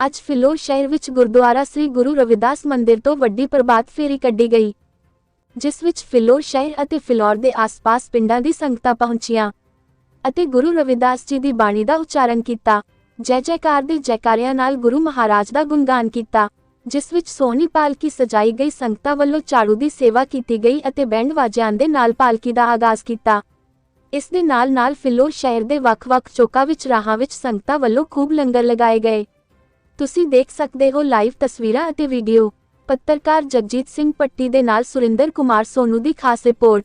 ਅੱਜ ਫਿਲੌਰ ਸ਼ਹਿਰ ਵਿੱਚ ਗੁਰਦੁਆਰਾ ਸ੍ਰੀ ਗੁਰੂ ਰਵਿਦਾਸ ਮੰਦਿਰ ਤੋਂ ਵੱਡੀ ਪ੍ਰਭਾਤ ਫੇਰੀ ਕੱਢੀ ਗਈ, ਜਿਸ ਵਿੱਚ ਫਿਲੋ ਸ਼ਹਿਰ ਅਤੇ ਫਿਲੌਰ ਦੇ ਆਸ-ਪਾਸ ਪਿੰਡਾਂ ਦੀ ਸੰਗਤਾਂ ਪਹੁੰਚੀਆਂ ਅਤੇ ਗੁਰੂ ਰਵਿਦਾਸ ਜੀ ਦੀ ਬਾਣੀ ਦਾ ਉਚਾਰਨ ਕੀਤਾ। ਜੈ ਜੈਕਾਰ ਦੇ ਜੈਕਾਰਿਆਂ ਨਾਲ ਗੁਰੂ ਮਹਾਰਾਜ ਦਾ ਗੁਣਗਾਨ ਕੀਤਾ, ਜਿਸ ਵਿੱਚ ਸੋਹਣੀ ਪਾਲਕੀ ਸਜਾਈ ਗਈ ਸੰਗਤਾਂ ਵੱਲੋਂ ਝਾੜੂ ਦੀ ਸੇਵਾ ਕੀਤੀ ਗਈ ਅਤੇ ਬੈਂਡ ਵਾਜਿਆਂ ਦੇ ਨਾਲ ਪਾਲਕੀ ਦਾ ਆਗਾਜ਼ ਕੀਤਾ। ਇਸ ਦੇ ਨਾਲ ਨਾਲ ਫਿਲੋ ਸ਼ਹਿਰ ਦੇ ਵੱਖ-ਵੱਖ ਚੌਕਾਂ ਵਿੱਚ ਰਾਹਾਂ ਵਿੱਚ ਸੰਗਤਾਂ ਵੱਲੋਂ ਖੂਬ ਲੰਗਰ ਲਗਾਏ ਗਏ। ਤੁਸੀਂ ਦੇਖ ਸਕਦੇ ਹੋ ਲਾਈਵ ਤਸਵੀਰਾਂ ਅਤੇ ਵੀਡੀਓ। ਪੱਤਰਕਾਰ ਜਗਜੀਤ ਸਿੰਘ ਪੱਟੀ ਦੇ ਨਾਲ ਸੁਰਿੰਦਰ ਕੁਮਾਰ ਸੋਨੂ ਦੀ ਖਾਸ ਰਿਪੋਰਟ।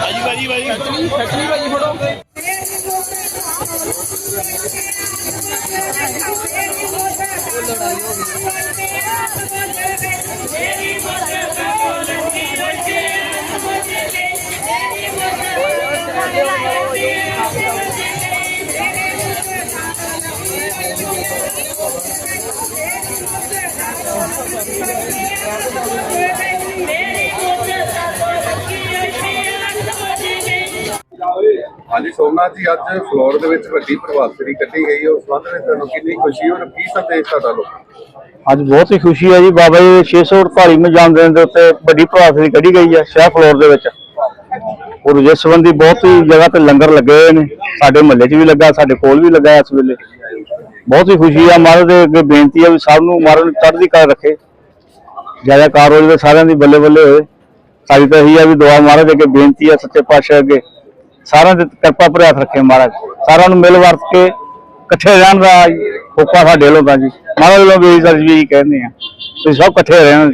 ਭਾਜੀ ਭਾਜੀ ਭਾਜੀ ਫੈਕਟਰੀ ਭਾਜੀ ਫੋਟੋ। ਹਾਂਜੀ, ਸੋਮਨਾਥ ਜੀ, ਅੱਜ ਫਲੋਰ ਦੇ ਵਿੱਚ ਵੱਡੀ ਪ੍ਰਭਾਤ ਕੱਢੀ ਗਈ ਹੈ। ਉਸ ਸੰਬੰਧ ਵਿੱਚ ਤੁਹਾਨੂੰ ਕਿੰਨੀ ਖੁਸ਼ੀ ਔਰ ਕੀ ਸੰਦੇਸ਼ ਤੁਹਾਡਾ ਲੋਕ ਅੱਜ ਬਹੁਤ ਹੀ ਖੁਸ਼ੀ ਹੈ ਜੀ। ਬਾਬਾ ਜੀ ਦੇ 648 ਮਜਾਨ ਦਿਨ ਦੇ ਉੱਤੇ ਵੱਡੀ ਪ੍ਰਭਾਤਰੀ ਕੱਢੀ ਗਈ ਹੈ ਸ਼ਹਿਰ ਫਲੋਰ ਦੇ ਵਿੱਚ। ਔਰ ਜਿਸ ਸੰਬੰਧੀ ਬਹੁਤ ਹੀ ਜਗ੍ਹਾ ਤੇ ਲੰਗਰ ਲੱਗੇ ਨੇ। ਸਾਡੇ ਮਹੱਲੇ 'ਚ ਵੀ ਲੱਗਾ, ਸਾਡੇ ਕੋਲ ਵੀ ਲੱਗਾ ਇਸ ਵੇਲੇ। ਬਹੁਤ ਹੀ ਖੁਸ਼ੀ ਆ। ਮਹਾਰਾਜ ਦੇ ਅੱਗੇ ਬੇਨਤੀ ਆ ਵੀ ਸਭ ਨੂੰ ਮਹਾਰਾਜ ਨੂੰ ਚੜ੍ਹਦੀ ਕਲਾ ਰੱਖੇ। ਜ਼ਿਆਦਾ ਕਾਰ ਹੋ ਸਾਰਿਆਂ ਦੀ ਬੱਲੇ ਬੱਲੇ ਹੋਏ। ਸਾਡੀ ਤਾਂ ਇਹੀ ਆ ਵੀ ਦੁਆ ਮਹਾਰਾਜ ਦੇ ਅੱਗੇ ਬੇਨਤੀ ਆ ਸੱਚੇ ਪਾਤਸ਼ਾਹ ਅੱਗੇ। ਸਾਰਿਆਂ ਦੇ ਕਿਰਪਾ ਭਰਿਆ ਹੱਥ ਰੱਖੇ ਮਹਾਰਾਜ। ਸਾਰਿਆਂ ਨੂੰ ਮਿਲ ਵਰਤ ਕੇ ਇਕੱਠੇ ਰਹਿਣ ਦਾ ਹੋਕਾ ਸਾਡੇ ਵੱਲੋਂ ਤਾਂ ਜੀ। ਮਹਾਰਾਜ ਵੱਲੋਂ ਵੀ ਅਸੀਂ ਵੀ ਕਹਿੰਦੇ ਆ ਤੁਸੀਂ ਸਭ ਇਕੱਠੇ ਰਹਿਣ।